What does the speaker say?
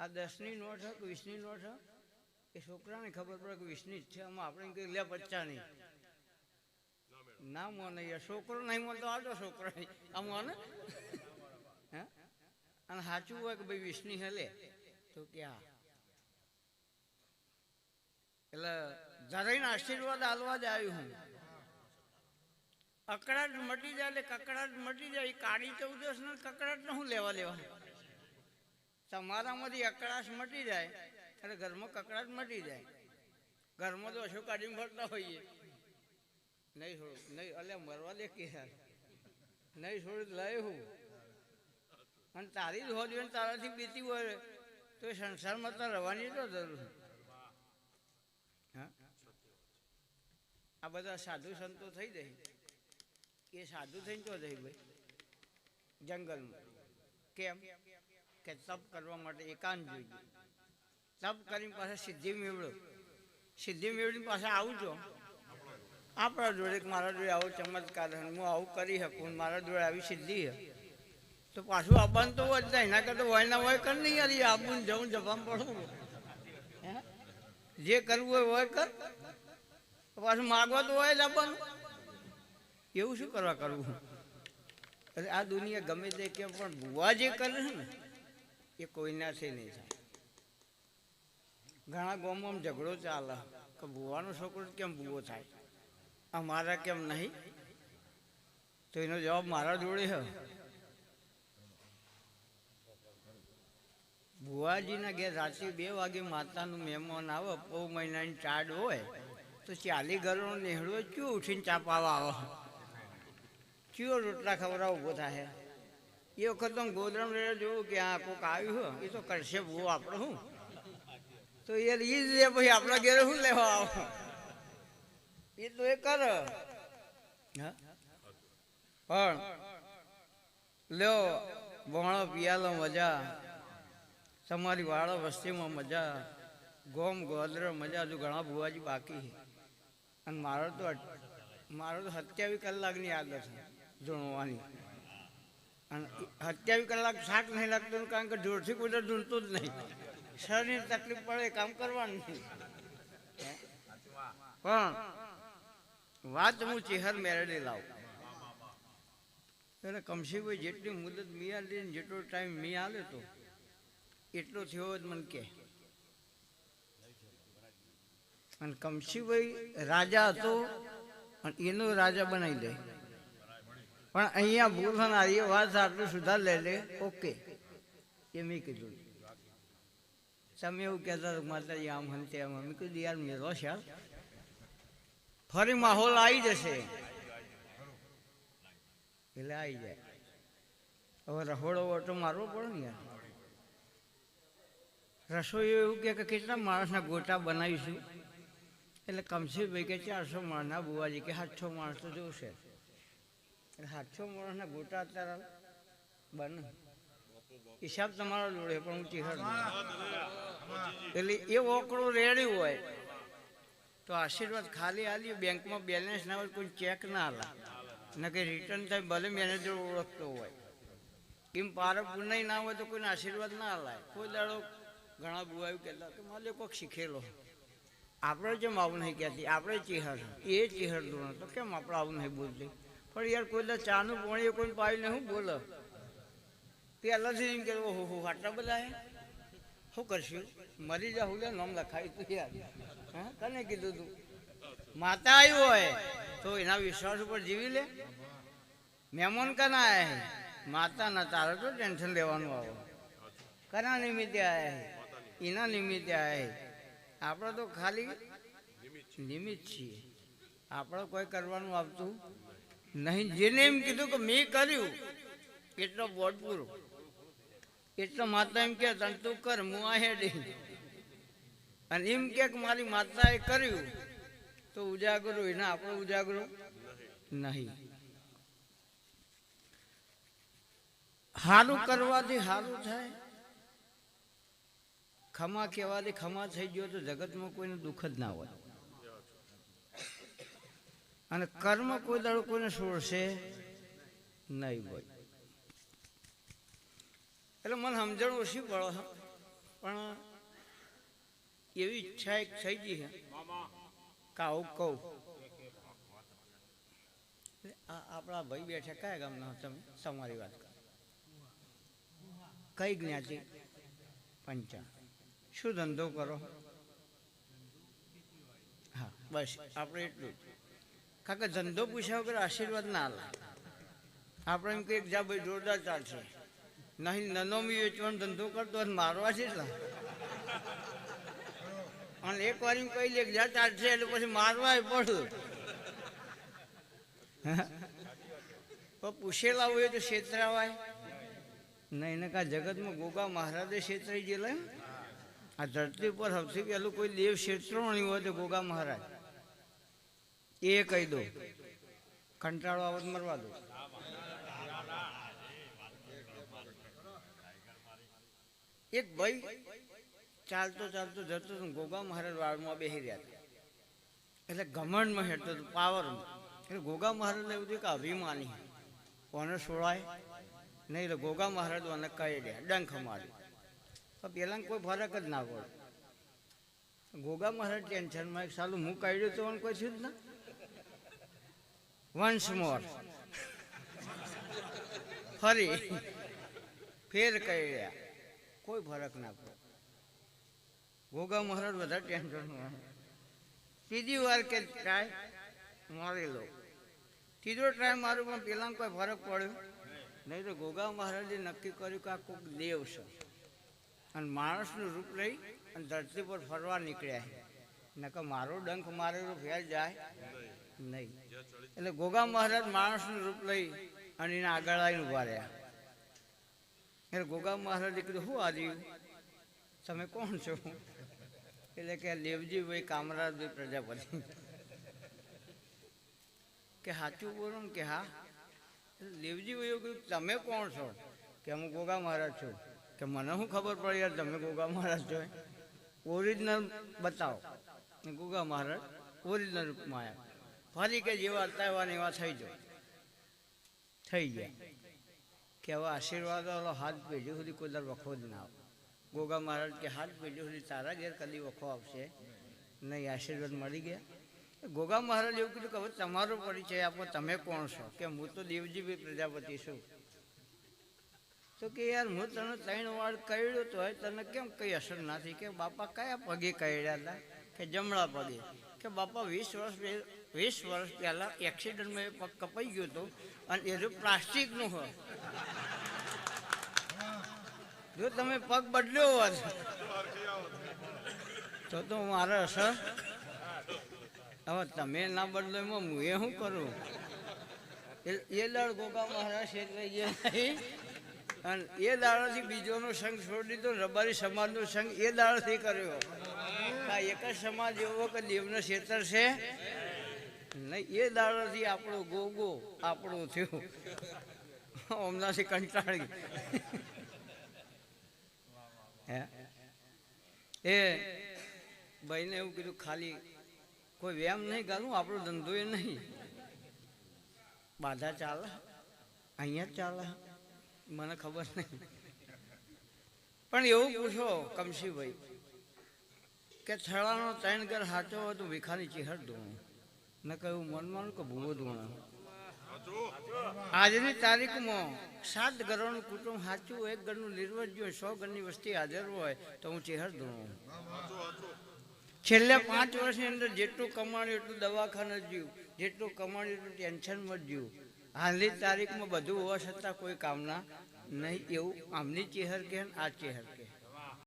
આ દસની નોટ છે કે વીસની નોટ છે એ છોકરાને ખબર પડે કે વીસની જ છે, આમાં આપણે કંઈ લે બચ્ચાની ના મોને યાર, છોકરો નહીં મળતો આવતો છોકરો નહીં. આ મને? હે? અને સાચું હોય કે ભાઈ વીસની હેલે તો ક્યાં એટલે જરાઈને આશીર્વાદ આલવા જ આવ્યું હું. અકળાટ મટી જાય એટલે કકડાટ મટી જાય. એ કાળી ચૌદસ ને કકડાટ ને હું લેવા લેવા તમારામાંથી અકળાશ મટી જાય અને ઘરમાં કકડાટ મટી જાય. ઘરમાં તો અશોક કાઢીને ફરતા હોઈએ? નહીં છોડું, નહીં, અલે મરવા દે કે યાર. નહીં છોડું લઈ હું. અને તારી જ ને તારાથી બીતી હોય, તો એ સંસારમાં તો રહેવાની તો જરૂર હા? આ બધા સાધુ સંતો થઈ જાય. એ સાધુ થઈને તો જાય ભાઈ, જંગલમાં. કેમ? કે તપ કરવા માટે એકાંત જોઈએ. તપ કરીને પાસે સિદ્ધિ મેળવો. સિદ્ધિ મેળવીને પાસે આવું છો આપણા જોડે મારા જોડે આવો ચમત્કાર હું આવું કરી શકું મારા જોડે આવી સિદ્ધિ તો પાછું આવવાનું તો જ જાય એના કરતા હોય ના હોય કર નહીં એ આવું જવું જવાનું પડવું? જે કરવું હોય હોય કર. પાછું માગવા તો હોય જ આપવાનું. એવું શું કરવા કરવું? એટલે આ દુનિયા ગમે તે કે પણ ભૂવા જે કરે છે ને એ કોઈનાથી નહીં થાય ઘણા ગામમાં ઝઘડો ચાલે. કે ભૂવાનો છોકરો કેમ ભૂવો થાય? અમારા કેમ નહીં? તો એનો જવાબ મારા જોડે હ. ભુવાજીના ઘેર રાત્રે બે વાગે માતાનું મહેમાન આવે પૌ મહિનાની ચાડ હોય, તો ચાલી ઘરનો નેહડો ચ્યો ઉઠીને ચાપાવા આવે? કયો રોટલા ખવડાવ ઊભો થાય? એ વખત તો ગોદરમ જોયું કે આ કોક આવ્યું હો, એ તો કરશે ભૂવો આપણે શું તો એ ઈ જ પછી આપણા ઘેરે શું લેવા આવો? એ તો એ કર. પણ, લ્યો ભણો પિયાલો મજા. તમારી વાળો વસ્તીમાં મજા. ગોમ ગોદર મજા, હજુ ઘણા ભુવાજી બાકી અને મારો તો મારો તો સત્યાવીસ કલાકની આદત છે, જોણવાની. અને સત્યાવીસ કલાક શાક નહીં લાગતું, કારણ કે જોરથી કોઈ તો ઢૂંઢતું જ નહીં. શરીર તકલીફ પડે કામ કરવાનું પણ વાત હું ચેહર મેળવી લાવું. એટલે કમશીભાઈ જેટલી મુદત મી આલી જેટલો ટાઈમ મી આલે તો એટલો થયો જ મને કે. અને કમશીભાઈ રાજા હતો અને એનો રાજા બનાવી દે. પણ અહીંયા ભૂલ થનારી વાત આટલું સુધાર લે લે, ઓકે. એ મેં કીધું. તમે એવું કહેતા હતા માતાજી આમ હંતે આમ મેં કીધું, યાર મેરો છે ફરી માહોલ આવી જશે. એટલે આવી જાય. હવે રહોડો ઓટો મારવો પડે ને યાર. રસોઈ એવું કે કેટલા માણસના ગોટા બનાવીશું. એટલે કમશીભાઈ કે ચારસો માણસના બુવાજી કે સાતસો માણસ તો જોશે. સાતસો માણસના ગોટા અત્યારે બને હિસાબ તમારો જોડે, પણ હું ચીહડ એટલે એ ઓકડો રેડી હોય, તો આશીર્વાદ ખાલી આલી, બેંકમાં બેલેન્સ ના હોય, કોઈ ચેક ના હાલા ને કે રિટર્ન થાય, ભલે મેનેજર ઓળખતો હોય. કેમ પારક પુનાઈ ના હોય તો કોઈને આશીર્વાદ ના હલાય કોઈ દાડો ઘણા બુવાયું કહેતા કે મારે કોઈક શીખેલો આપણે જેમ આવું નહીં કહેતી, આપણે ચીહડ એ ચીહડ દોણ તો કેમ આપણે આવું નહીં બોલતી પણ યાર કોઈ દાડો ચાનું પોણી કોઈ પાવીને શું બોલે. પહેલાંથી એમ કે, ઓહો, હો આટલા બધા શું કરશું? મરી જા હું નામ લખાય તું યાર. હા? કને કીધું તું? માતા આવ્યું હોય, તો એના વિશ્વાસ ઉપર જીવી લે. મહેમાન કના આવ્યા હે? માતા ના તારે તો ટેન્શન લેવાનું આવો. કના નિમિત્તે આવ્યા એના નિમિત્તે આવ્યા આપણે તો ખાલી નિમિત્ત છીએ. આપણે કોઈ કરવાનું આવતું નહીં, જેને એમ કીધું કે મેં કર્યું, એટલો બોટ પૂરો એટલો માતા એમ કે તું કર, હું આ હેડી. અને એમ કે મારી માતાએ કર્યું, તો ઉજાગરો, એને આપણો ઉજાગરો નહીં. સારું કરવાથી સારું થાય. ખમા કહેવાથી ખમા થઈ ગયો તો જગતમાં કોઈને દુઃખ જ ના હોય. અને કર્મ કોઈ દાડો કોઈને છોડશે નહીં ભાઈ એટલે મને સમજણ ઓછી પડે. પણ એવી ઈચ્છા એક થઈ ગઈ છે કે આવું કહું. આપણા ભાઈ બેઠા કયા ગામના તમે? તમારી વાત કરો. કઈ જ્ઞાતિ? પંચા શું ધંધો કરો? હા, બસ, આપણે એટલું જ. કારણ કે ધંધો પૂછ્યા વગર આશીર્વાદ ના લે. આપણે એમ કહીએ કે જા ભાઈ, જોરદાર ચાલશે નહીં, નનોમી વેચવાનો ધંધો કરતો મારવા છે અને એક વાર એમ કહી લે જા ચાલશે એટલે પછી મારવાય પડું પણ પૂછેલા હોય તો છેતરાવાય. નહીં એને કા જગતમાં ગોગા મહારાજે છેતરાઈ ગયેલા? આ ધરતી પર સૌથી પહેલું કોઈ દેવ છેતરણી હોય તો ગોગા મહારાજ. એ કહી દો કંટાળો આવત મરવા દો એક ભાઈ ચાલતો ચાલતો જતો હતો ગોગા મહારાજ વાળમાં બેસી રહ્યા હતા. એટલે ઘમંડમાં હેઠતો હતો પાવરમાં એટલે ગોગા મહારાજને એવું થયું કે અભિમાની કોને છોડાય? નહીં એટલે ગોગા મહારાજ મને કહી દે, ડંખ માર્યો તો પેલા કોઈ ફરક જ ના પડે. ગોગા મહારાજ ટેન્શનમાં એક સાલું હું કાઢ્યું તો કોઈ થયું જ ના. Once more. ફરી ફેર કહ્યા કોઈ ફરક ના પડે. ગોગા મહારાજ બધા ટેન્શન ત્રીજી વાર કે ટ્રાય મારી લો. ત્રીજો ટ્રાય મારું પણ પેલા કોઈ ફરક પડ્યો? નહીં તો ગોગા મહારાજે નક્કી કર્યું કે આ કોઈક દેવ છે. અને માણસનું રૂપ લઈ અને ધરતી પર ફરવા નીકળ્યા નકર મારો ડંખ મારેલો ફેર જાય. નહીં. એટલે ગોગા મહારાજ માણસનું રૂપ લઈ અને એને આગળ આવીને ઊભા રહ્યા. એટલે ગોગા મહારાજે કીધું શું આજી તમે કોણ છો? એટલે કે દેવજી દેવજીભાઈ કામરાજભાઈ પ્રજાપતિ. કે સાચું બોલો ને કે હા. એટલે દેવજીભાઈ એવું કીધું, તમે કોણ છો? કે, હું ગોગા મહારાજ છું. કે, મને શું ખબર પડી યાર, તમે ગોગા મહારાજ છો? ઓરિજિનલ બતાવો. ગોગા મહારાજ ઓરિજિનલ રૂપમાં આવ્યા. ફરી કે જેવા હતા એવા થઈ જાય થઈ ગયા. કે હવે આશીર્વાદ વાળો હાથ પેઢી સુધી કોઈ દર વખો જ ના આવે ગોગા મહારાજ કે હાથ પેઢી સુધી તારા ઘેર કદી વખો આવશે? નહીં, આશીર્વાદ મળી ગયા. ગોગા મહારાજ એવું કીધું કે હવે તમારો પરિચય આપો, તમે કોણ છો? કે હું તો દેવજીભાઈ પ્રજાપતિ છું. તો કે યાર, હું તને ત્રણ વાર કહ્યું તો તને કેમ કઈ અસર નથી કે બાપા કયા પગે કહ્યા હતા? કે જમણા પગે. કે બાપા, વીસ વર્ષ વીસ વર્ષ પહેલાં એક્સિડન્ટમાં એ પગ કપાઈ ગયો હતો અને એ જો પ્લાસ્ટિકનું હોય જો તમે પગ બદલ્યો હોત, તો તો મારે અસર હવે તમે ના બદલો એમાં હું એ શું કરું? એ- દાડ ગોગા મહારાજ છેતરાઈ ગયા અને એ દાડાથી બીજોનો સંઘ છોડી દીધો, રબારી સમાજનો સંઘ એ દાડાથી કર્યો. આ એક જ સમાજ એવો કે દેવનો ક્ષેત્ર છે? નહીં, એ દાડાથી આપણો ગોગો આપણું થયું. હમણાંથી કંટાળી હે? એ ભાઈને એવું કીધું, ખાલી કોઈ વ્યાયામ નહીં ગાલું, આપણો ધંધો એ નહીં. બાધા ચાલે? અહીંયા જ ચાલે? મને ખબર નહીં. પણ એવું પૂછો, કમશીભાઈ કે થળાનો ત્રણ ઘર સાચો હોય તો વિખાની ચિહર ધોણું ન કહ્યું, મનમાં કે ભૂવો ધોણું આજની તારીખમાં સાત ઘરોનું કુટુંબ સાચું, એક ઘરનું નિર્વજ હોય, સો ઘરની વસ્તી હાજર હોય, તો હું ચેહર ધોણું છેલ્લા પાંચ વર્ષની અંદર જેટલું કમાણ્યું, એટલું દવાખાને જ્યું જેટલું કમાણ્યું, એટલું ટેન્શનમાં મળ્યું હાલની તારીખમાં બધું હોવા છતાં કોઈ કામના નહીં, એવું આમની ચેહર કે આ ચેહર કે